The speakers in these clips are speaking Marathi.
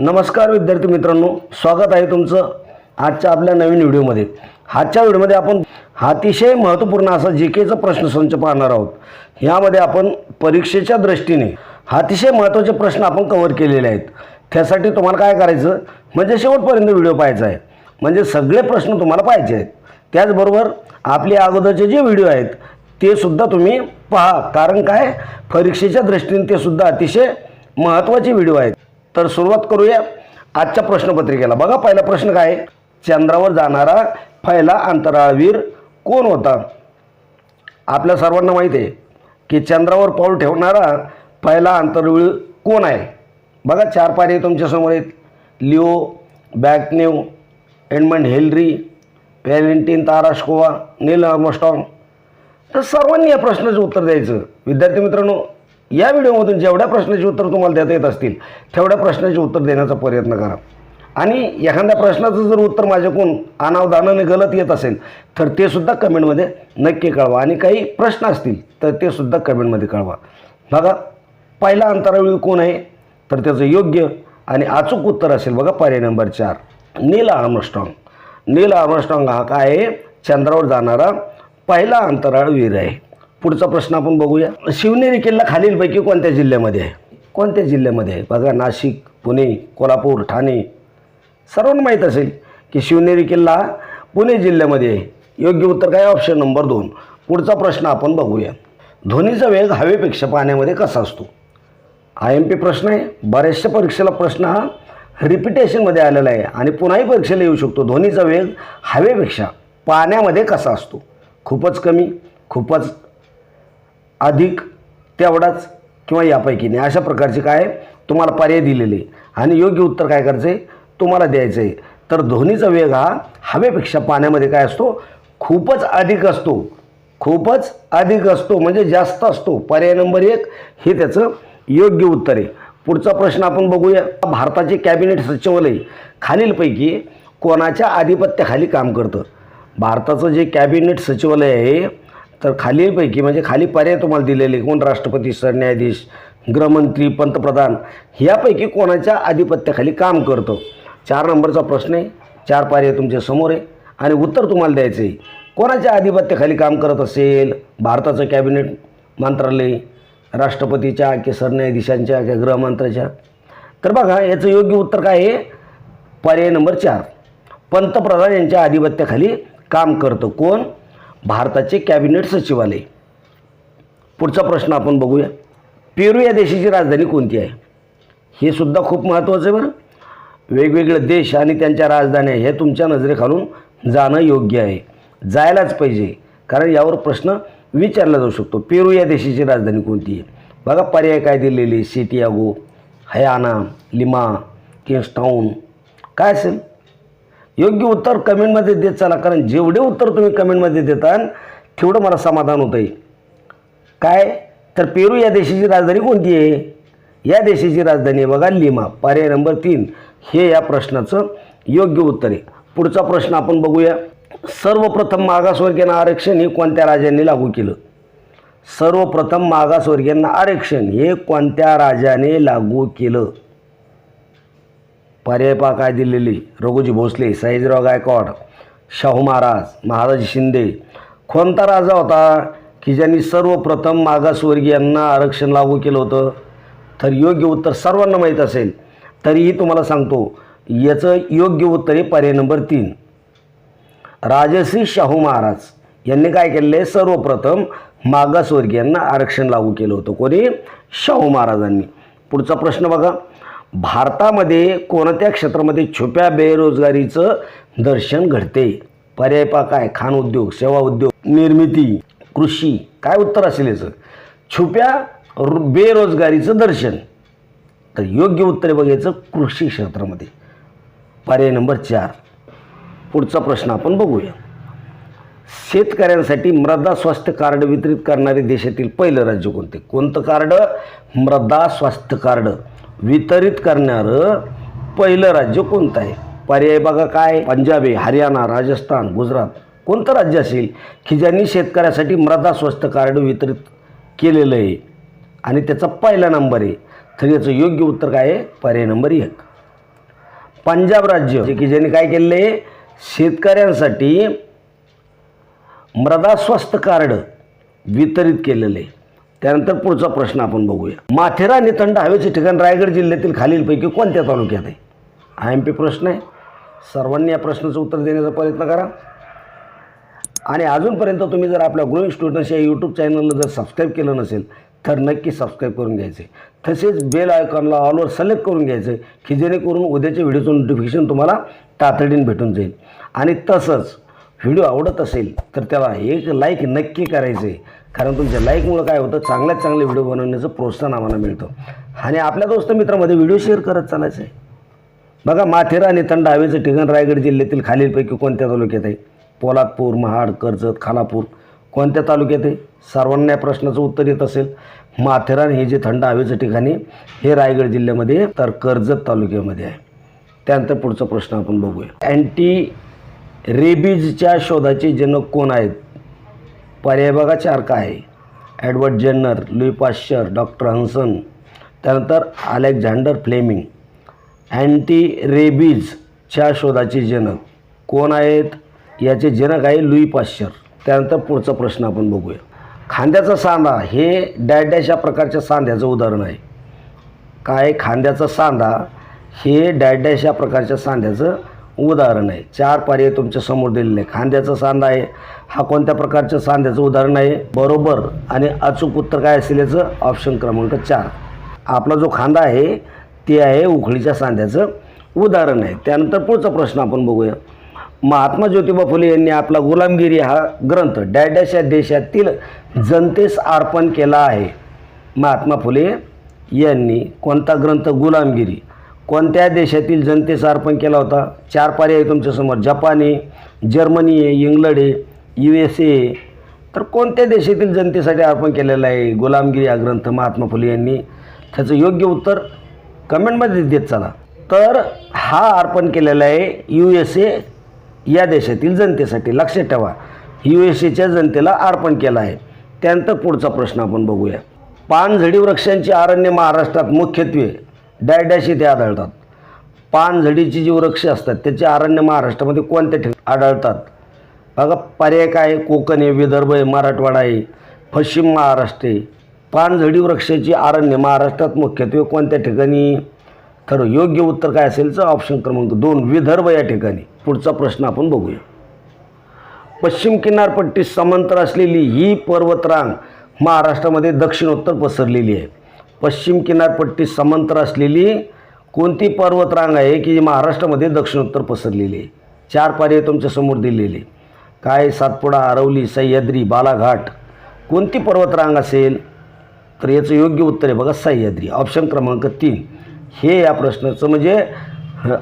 नमस्कार विद्यार्थी मित्रांनो स्वागत आहे तुमचं आजच्या आपल्या नवीन व्हिडिओमध्ये. आजच्या व्हिडिओमध्ये आपण अतिशय महत्त्वपूर्ण असा जी केचा प्रश्नसंच पाहणार आहोत. ह्यामध्ये आपण परीक्षेच्या दृष्टीने अतिशय महत्त्वाचे प्रश्न आपण कव्हर केलेले आहेत. त्यासाठी तुम्हाला काय करायचं म्हणजे शेवटपर्यंत व्हिडिओ पाहायचा आहे. म्हणजे सगळे प्रश्न तुम्हाला पाहायचे आहेत. त्याचबरोबर आपले अगोदरचे जे व्हिडिओ आहेत ते सुद्धा तुम्ही पहा. कारण काय? परीक्षेच्या दृष्टीने ते सुद्धा अतिशय महत्त्वाचे व्हिडिओ आहेत. तर सुरुवात करूया आजच्या प्रश्नपत्रिकेला. बघा पहिला प्रश्न काय? आहे? चंद्रावर जाणारा पहिला अंतराळवीर कोण होता? आपल्या सर्वांना माहीत आहे की चंद्रावर पाऊल ठेवणारा पहिला अंतराळवीर कोण आहे? बघा चार पाने तुमच्यासमोर आहेत. Leo बॅकनेव Edmund Hillary Valentina Tereshkova Neil Armstrong. तर सर्वांनी या प्रश्नाचं उत्तर द्यायचं. विद्यार्थी मित्रांनो या व्हिडिओमधून जेवढ्या प्रश्नाची उत्तर तुम्हाला देता येत असतील तेवढ्या प्रश्नाचे उत्तर देण्याचा प्रयत्न करा. आणि एखाद्या प्रश्नाचं जर उत्तर माझ्याकडून अनावधानाने गलत येत असेल तर ते सुद्धा कमेंटमध्ये नक्की कळवा. आणि काही प्रश्न असतील तर ते सुद्धा कमेंटमध्ये कळवा. बघा पहिला अंतरावेळी कोण आहे? तर त्याचं योग्य आणि अचूक उत्तर असेल बघा पर्याय नंबर चार. नील आर्मस्ट्रॉंग. नील आर्मस्ट्रॉंग हा काय आहे? चंद्रावर जाणारा पहिला अंतराळवीर आहे. पुढचा प्रश्न आपण बघूया. शिवनेरी किल्ला खालीलपैकी कोणत्या जिल्ह्यामध्ये आहे? कोणत्या जिल्ह्यामध्ये आहे? बघा नाशिक पुणे कोल्हापूर ठाणे. सर्वांना माहीत असेल की शिवनेरी किल्ला पुणे जिल्ह्यामध्ये आहे. योग्य उत्तर काय? ऑप्शन नंबर दोन. पुढचा प्रश्न आपण बघूया. ध्वनीचा वेग हवेपेक्षा पाण्यामध्ये कसा असतो? आय एम पी प्रश्न आहे. बऱ्याचशा परीक्षेला प्रश्न हा रिपिटेशनमध्ये आलेला आहे. आणि पुन्हाही परीक्षेला येऊ शकतो. ध्वनीचा वेग हवेपेक्षा पाण्यामध्ये कसा असतो? खूपच कमी खूपच अधिक तेवढाच किंवा यापैकी नाही. अशा प्रकारचे काय तुम्हाला पर्याय दिलेले. आणि योग्य उत्तर काय करायचं? आहे तुम्हाला द्यायचं. आहे तर ध्वनीचा वेग हा हवेपेक्षा पाण्यामध्ये काय असतो? खूपच अधिक असतो. खूपच अधिक असतो. म्हणजे जास्त असतो. पर्याय नंबर एक हे त्याचं योग्य उत्तर आहे. पुढचा प्रश्न आपण बघूया. भारताचे कॅबिनेट सचिवालय खालीलपैकी कोणाच्या आधिपत्याखाली काम करतं? भारताचं जे कॅबिनेट सचिवालय आहे तर खालीलपैकी म्हणजे खाली पर्याय तुम्हाला दिलेले कोण राष्ट्रपती सरन्यायाधीश गृहमंत्री पंतप्रधान ह्यापैकी कोणाच्या आधिपत्याखाली काम करतं? चार नंबरचा प्रश्न आहे. चार पर्याय तुमच्यासमोर आहे. आणि उत्तर तुम्हाला द्यायचं आहे. कोणाच्या आधिपत्याखाली काम करत असेल? भारताचं कॅबिनेट मंत्रालय राष्ट्रपतीच्या की सरन्यायाधीशांच्या किंवा गृहमंत्र्याच्या? तर बघा याचं योग्य उत्तर काय आहे? पर्याय नंबर चार. पंतप्रधान यांच्या आधिपत्याखाली काम करतं कोण? भारताचे कॅबिनेट सचिवालय. पुढचा प्रश्न आपण बघूया. पेरू या देशाची राजधानी कोणती आहे? हे सुद्धा खूप महत्त्वाचं आहे बरं. वेगवेगळे देश आणि त्यांच्या राजधान्या हे तुमच्या नजरेखालून जाणं योग्य आहे. जायलाच पाहिजे. कारण यावर प्रश्न विचारला जाऊ शकतो. पेरू या देशाची राजधानी कोणती आहे? बघा पर्याय काय दिलेली? सिटियागो हयाना लिमा किंगस्टाऊन काय असेल? योग्य उत्तर कमेंटमध्ये देत चला. कारण जेवढे उत्तर तुम्ही कमेंटमध्ये देताल तेवढं मला समाधान होतं आहे काय? तर पेरू या देशाची राजधानी कोणती आहे? या देशाची राजधानी आहे बघा लिमा. पर्याय नंबर तीन. हे या प्रश्नाचं योग्य उत्तर आहे. पुढचा प्रश्न आपण बघूया. सर्वप्रथम मागासवर्गीयांना आरक्षण हे कोणत्या राजाने लागू केलं? सर्वप्रथम मागासवर्गीयांना आरक्षण हे कोणत्या राजाने लागू केलं? पर्यायपाक काय दिलेली? रघुजी भोसले सयाजीराव गायकवाड शाहू महाराज महाराज शिंदे. कोणता राजा होता की ज्यांनी सर्वप्रथम मागासवर्गीयांना आरक्षण लागू केलं होतं? तर योग्य उत्तर सर्वांना माहीत असेल. तरीही तुम्हाला सांगतो याचं योग्य उत्तर आहे पर्याय नंबर तीन. राजश्री शाहू महाराज यांनी काय केलेलं आहे? सर्वप्रथम मागासवर्गीयांना आरक्षण लागू केलं होतं. कोणी? शाहू महाराजांनी. पुढचा प्रश्न बघा. भारतामध्ये कोणत्या क्षेत्रामध्ये छुप्या बेरोजगारीचं दर्शन घडते? पर्याय पा काय? खाण उद्योग सेवा उद्योग निर्मिती कृषी काय उत्तर असेल याचं? छुप्या बेरोजगारीचं दर्शन. तर योग्य उत्तर बघायचं कृषी क्षेत्रामध्ये. पर्याय नंबर चार. पुढचा प्रश्न आपण बघूया. शेतकऱ्यांसाठी मृदा स्वास्थ्य कार्ड वितरित करणारे देशातील पहिलं राज्य कोणते? कोणतं कार्ड? मृदा स्वास्थ्य कार्ड. वितरित करणारं पहिलं राज्य कोणतं आहे? पर्याय बघा काय? पंजाब आहे हरियाणा राजस्थान गुजरात कोणतं राज्य असेल? की ज्यांनी शेतकऱ्यासाठी मृदा स्वास्थ्य कार्ड वितरित केलेलं आहे. आणि त्याचा पहिला नंबर आहे. तर याचं योग्य उत्तर काय आहे? पर्याय नंबर एक. पंजाब राज्य जे की ज्यांनी काय केलेलं आहे? शेतकऱ्यांसाठी मृदा स्वस्थ कार्ड वितरित केलेलं आहे. त्यानंतर पुढचा प्रश्न आपण बघूया. माथेरा आणि थंड हवेचे ठिकाण रायगड जिल्ह्यातील खालीलपैकी कोणत्या तालुक्यात आहे? हा एम पी प्रश्न आहे. सर्वांनी या प्रश्नाचं उत्तर देण्याचा प्रयत्न करा. आणि अजूनपर्यंत तुम्ही जर आपल्या ग्रोईंग स्टुडंट्स या यूट्यूब चॅनलला जर सबस्क्राईब केलं नसेल तर नक्की सबस्क्राईब करून घ्यायचे. तसेच बेल आयकॉनला ऑलवर सिलेक्ट करून घ्यायचं की जेणेकरून उद्याच्या व्हिडिओचं नोटिफिकेशन तुम्हाला तातडीने भेटून जाईल. आणि तसंच व्हिडिओ आवडत असेल तर त्याला एक लाईक नक्की करायचे. कारण तुमच्या लाईकमुळं काय होतं? चांगल्यात चांगले व्हिडिओ बनवण्याचं प्रोत्साहन आम्हाला मिळतं. आणि आपल्या दोस्त मित्रामध्ये व्हिडिओ शेअर करत चालायचं आहे बघा माथेरा आणि थंड हवेचं ठिकाण रायगड जिल्ह्यातील खालीलपैकी कोणत्या तालुक्यात आहे? पोलादपूर महाड कर्जत खानापूर कोणत्या तालुक्यात आहे? सर्वांना या प्रश्नाचं उत्तर येत असेल. माथेरान हे जे थंड हवेचं ठिकाण आहे हे रायगड जिल्ह्यामध्ये तर कर्जत तालुक्यामध्ये आहे. त्यानंतर पुढचा प्रश्न आपण बघूया. अँटी रेबीजच्या शोधाचे जनक कोण आहेत? पर्याय बघा चार काय आहे. Edward Jenner Louis Pasteur doctor Hansen त्यानंतर अलेक्झांडर फ्लेमिंग अँटी रेबीजच्या शोधाचे जनक. कोण आहेत? याचे जनक आहे लुई पाश्चर. त्यानंतर पुढचा प्रश्न आपण बघूया. खांद्याचा सांधा हे डॅश डॅश या प्रकारच्या सांध्याचं उदाहरण आहे. काय खांद्याचा सांधा हे डॅश डॅश या प्रकारच्या सांध्याचं उदाहरण आहे. चार पर्याय तुमच्यासमोर दिलेले आहे खांद्याचा सांधा आहे. हा कोणत्या प्रकारच्या सांध्याचं उदाहरण आहे? बरोबर आणि अचूक उत्तर काय असेल याचं? ऑप्शन क्रमांक चार. आपला जो खांदा आहे ते आहे उखळीच्या सांध्याचं उदाहरण आहे. त्यानंतर पुढचा प्रश्न आपण बघूया. महात्मा ज्योतिबा फुले यांनी आपला गुलामगिरी हा ग्रंथ डॅडॅश या देशातील जनतेस अर्पण केला आहे. महात्मा फुले यांनी कोणता ग्रंथ गुलामगिरी? कोणत्या देशातील जनतेचा अर्पण केला होता? चार पर्याय आहे तुमच्यासमोर जपान आहे जर्मनी आहे इंग्लंड आहे यू एस ए तर कोणत्या देशातील जनतेसाठी अर्पण केलेला आहे? गुलामगिरी हा ग्रंथ महात्मा फुले यांनी. त्याचं योग्य उत्तर कमेंटमध्ये देत चला. तर हा अर्पण केलेला आहे यू एस ए या देशातील जनतेसाठी. लक्षात ठेवा यू एस एच्या जनतेला अर्पण केलं आहे. त्यानंतर पुढचा प्रश्न आपण बघूया. पानझडी वृक्षांची अरण्य महाराष्ट्रात मुख्यत्वे डॅश डॅश येथे आढळतात. पानझडीची जी वृक्ष असतात त्याचे अरण्य महाराष्ट्रामध्ये कोणत्या ठिकाणी आढळतात? बघा पर्याय काय? कोकण आहे विदर्भ आहे मराठवाडा आहे पश्चिम महाराष्ट्र. आहे पानझडी वृक्षाची अरण्य महाराष्ट्रात मुख्यत्वे कोणत्या ठिकाणी? तर योग्य उत्तर काय असेल? तर ऑप्शन क्रमांक दोन विदर्भ या ठिकाणी. पुढचा प्रश्न आपण बघूया. पश्चिम किनारपट्टी समांतर असलेली ही पर्वतरांग महाराष्ट्रामध्ये दक्षिणोत्तर पसरलेली आहे. पश्चिम किनारपट्टी समांतर असलेली कोणती पर्वतरांग आहे की जी महाराष्ट्रामध्ये दक्षिणोत्तर पसरलेली आहे? चार पर्याय तुमच्यासमोर दिलेले. काय सातपुडा अरवली सह्याद्री बालाघाट कोणती पर्वतरांग असेल? तर याचं योग्य उत्तर आहे बघा सह्याद्री. ऑप्शन क्रमांक तीन. हे या प्रश्नाचं म्हणजे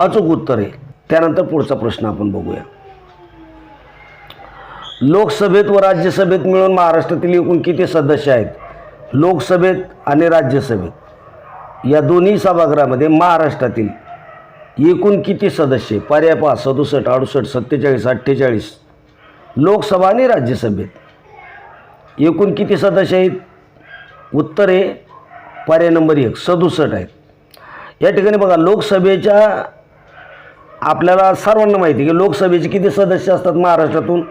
अचूक उत्तर आहे. त्यानंतर पुढचा प्रश्न आपण बघूया. लोकसभेत व राज्यसभेत मिळून महाराष्ट्रातील एकूण किती सदस्य आहेत? लोकसभेत आणि राज्यसभेत या दोन्ही सभागृहामध्ये महाराष्ट्रातील एकूण किती सदस्य पर्याय पाच सदुसष्ट अडुसष्ट सत्तेचाळीस अठ्ठेचाळीस. लोकसभा आणि राज्यसभेत एकूण किती सदस्य आहेत? उत्तर आहे पर्याय नंबर एक सदुसष्ट आहेत. या ठिकाणी बघा लोकसभेच्या आपल्याला सर्वांना माहिती आहे की लोकसभेचे किती सदस्य असतात? महाराष्ट्रातून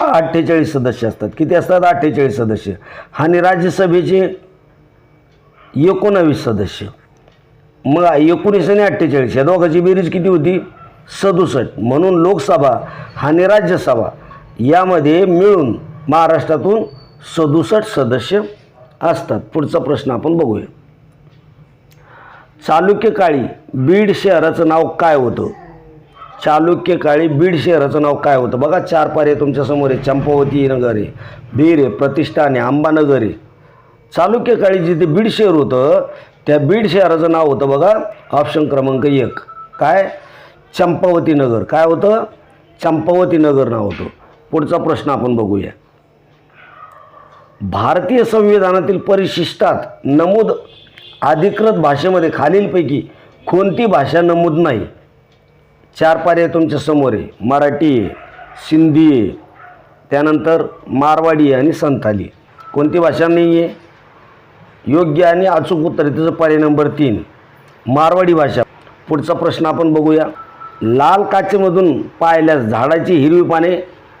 अठ्ठेचाळीस सदस्य असतात. किती असतात? अठ्ठेचाळीस सदस्य. आणि राज्यसभेचे एकोणावीस सदस्य. मग एकोणीस आणि अठ्ठेचाळीस या दोघांची बेरीज किती होती? सदुसष्ट. म्हणून लोकसभा आणि राज्यसभा यामध्ये मिळून महाराष्ट्रातून सदुसष्ट सदस्य असतात. पुढचा प्रश्न आपण बघूया. चालुक्य काळी बीड शहराचं नाव काय होतं? चालुक्य काळी बीड शहराचं नाव काय होतं? बघा चार पारे तुमच्यासमोर आहे. चंपावती नगर आहे. बीर आहे. प्रतिष्ठान आहे. अंबानगर आहे. चालुक्य काळी जिथे बीड शहर होतं त्या बीड शहराचं नाव होतं बघा ऑप्शन क्रमांक एक. काय? चंपावती नगर. काय होतं? चंपावती नगर नाव होतं. पुढचा प्रश्न आपण बघूया. भारतीय संविधानातील परिशिष्टात नमूद अधिकृत भाषेमध्ये खालीलपैकी कोणती भाषा नमूद नाही? चार पर्याय तुमच्यासमोर आहे. मराठी सिंधी आहे त्यानंतर मारवाडी आणि संथाली. कोणती भाषा नाही आहे योग्य आणि अचूक उत्तर आहे. त्याचं पर्याय नंबर तीन मारवाडी भाषा. पुढचा प्रश्न आपण बघूया. लाल काचेमधून पाहिल्यास झाडाची हिरवी पाने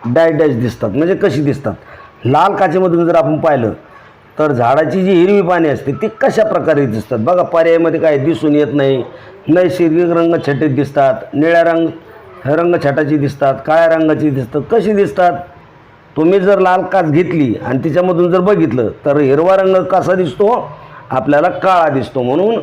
डॅश डॅश दिसतात. म्हणजे कशी दिसतात? लाल काचेमधून जर आपण पाहिलं तर झाडाची जी हिरवी पाने असते ती कशा प्रकारे दिसतात? बघा पर्यायामध्ये काय दिसून येत नाही. नैसर्गिक रंगछटीत दिसतात निळ्या रंग रंगछटाची दिसतात काळ्या रंगाची दिसतात. कशी दिसतात? तुम्ही जर लाल काच घेतली आणि तिच्यामधून जर बघितलं तर हिरवा रंग कसा दिसतो? आपल्याला काळा दिसतो. म्हणून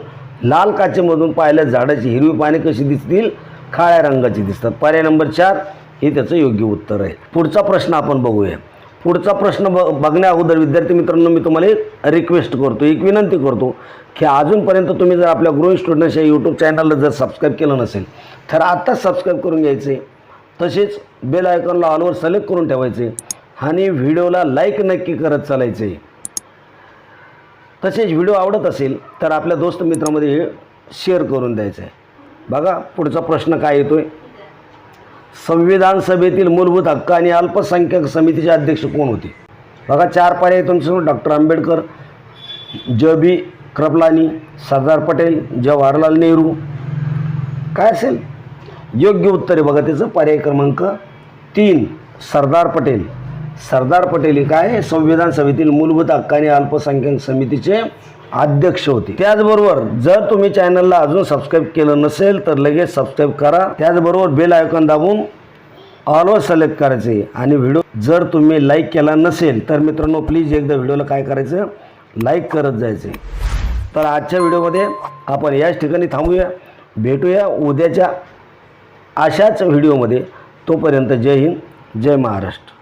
लाल काचेमधून पाहिल्या झाडाची हिरवी पाने कशी दिसतील? काळ्या रंगाची दिसतात. पर्याय नंबर चार हे त्याचं योग्य उत्तर आहे. पुढचा प्रश्न आपण बघूया. पुढचा प्रश्न ब बघण्या अगोदर विद्यार्थी मित्रांनो मी तुम्हाला एक रिक्वेस्ट करतो एक विनंती करतो की अजूनपर्यंत तुम्ही जर आपल्या ग्रोईंग स्टुडंट्स या यूट्यूब चॅनलला जर सबस्क्राईब केलं नसेल तर आत्ताच सबस्क्राईब करून घ्यायचे. तसेच बेल आयकॉनला ऑलवर सिलेक्ट करून ठेवायचे आणि व्हिडिओला लाईक नक्की करत चालायचे. तसेच व्हिडिओ आवडत असेल तर आपल्या दोस्त मित्रामध्ये शेअर करून द्यायचं आहे बघा पुढचा प्रश्न काय येतो आहे संविधान सभेतील मूलभूत हक्क आणि अल्पसंख्याक समितीचे अध्यक्ष कोण होते? बघा चार पर्याय तुमच्यासमोर डॉक्टर आंबेडकर ज बी कृपलानी सरदार पटेल जवाहरलाल नेहरू. काय असेल? योग्य उत्तर आहे बघा त्याचं. पर्याय क्रमांक तीन सरदार पटेल. सरदार पटेल हे काय? आहे? संविधान सभेतील मूलभूत हक्क आणि अल्पसंख्याक समितीचे अध्यक्ष होते. त्याचबरोबर जर तुम्ही चॅनलला अजून सबस्क्राईब केलं नसेल तर लगेच सबस्क्राईब करा. त्याचबरोबर बेल आयकॉन दाबून ऑलवर सिलेक्ट करायचे. आणि व्हिडिओ जर तुम्ही लाईक केला नसेल तर मित्रांनो प्लीज एकदा व्हिडिओला काय करायचं? लाईक करत जायचे. तर आजच्या व्हिडिओमध्ये आपण याच ठिकाणी थांबूया. भेटूया उद्याच्या अशाच व्हिडिओमध्ये तोपर्यंत जय हिंद जय महाराष्ट्र.